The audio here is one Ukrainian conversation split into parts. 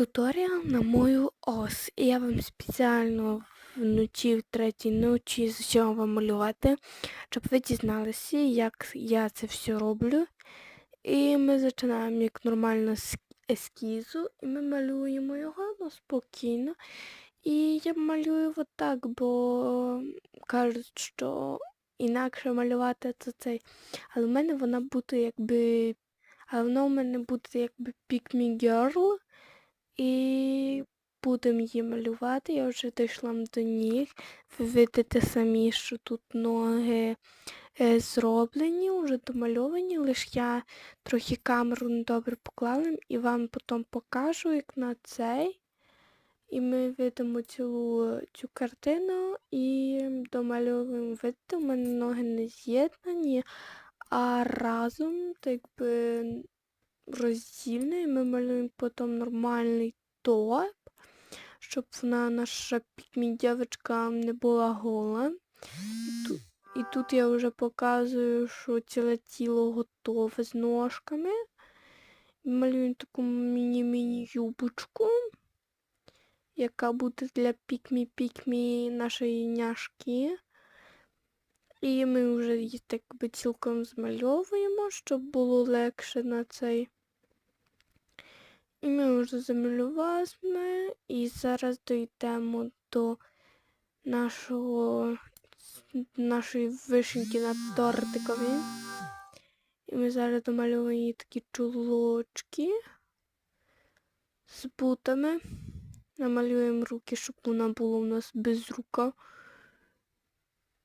туторіал на мою ос. Я вам спеціально вночі, в третій ночі зачала вам малювати, щоб ви дізналися, як я це все роблю. І ми починаємо як нормально з ескізу, і ми малюємо його ну, спокійно. І я малюю отак, бо кажуть, що інакше малювати це цей. Але в мене вона буде якби. Але воно в мене буде якби Pick Me Girl. І будемо її малювати. Я вже дійшла до ніг. Ви видите самі, що тут ноги е, зроблені, вже домальовані, лише я трохи камеру недобре поклала і вам потім покажу, як на цей. І ми видимо цілу цю картину і домальовуємо. Видите, у мене ноги не з'єднані, а разом так би роздільне, і ми малюємо потім нормальний топ, щоб вона наша пікмі дівчинка не була гола. І тут, і тут я вже показую, що ціле тіло готове з ножками. Малюємо таку міні-міні юбочку, яка буде для пікмі-пікмі нашої няшки. І ми вже її так би цілком змальовуємо, щоб було легше на цей. І ми вже замалювали, і зараз дійдемо до нашого нашої вишеньки на тортикові. І ми зараз домалюємо її такі чулочки з бутами. Намалюємо руки, щоб вона була у нас без рука.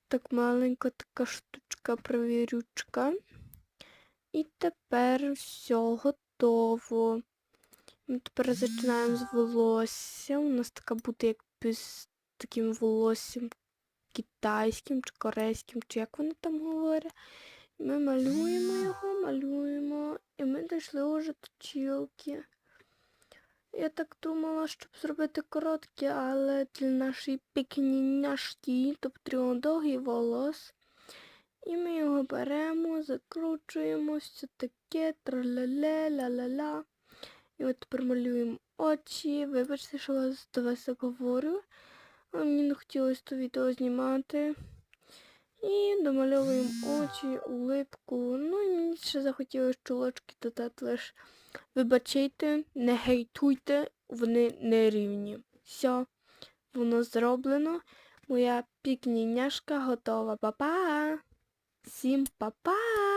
Так маленька така штучка провірючка. І тепер все готово. Ми тепер починаємо з волосся. У нас така буде якби з таким волоссям китайським чи корейським, чи як вони там говорять. Ми малюємо його, малюємо. І ми дійшли вже до чілки. Я так думала, щоб зробити короткі, але для нашої пікніняшки то потрібно довгий волос. І ми його беремо, закручуємо, все таке, траля-ля, ла-ла-ла. І от тепер очі. Вибачте, що вас до вас говорю. Але мені не хотілося то відео знімати. І домальовуємо очі, улипку. Ну і ще захотілося чулочки додати лише. Вибачайте, не гейтуйте, вони не рівні. Все, воно зроблено. Моя пікніняшка готова. Па-па! Всім па-па!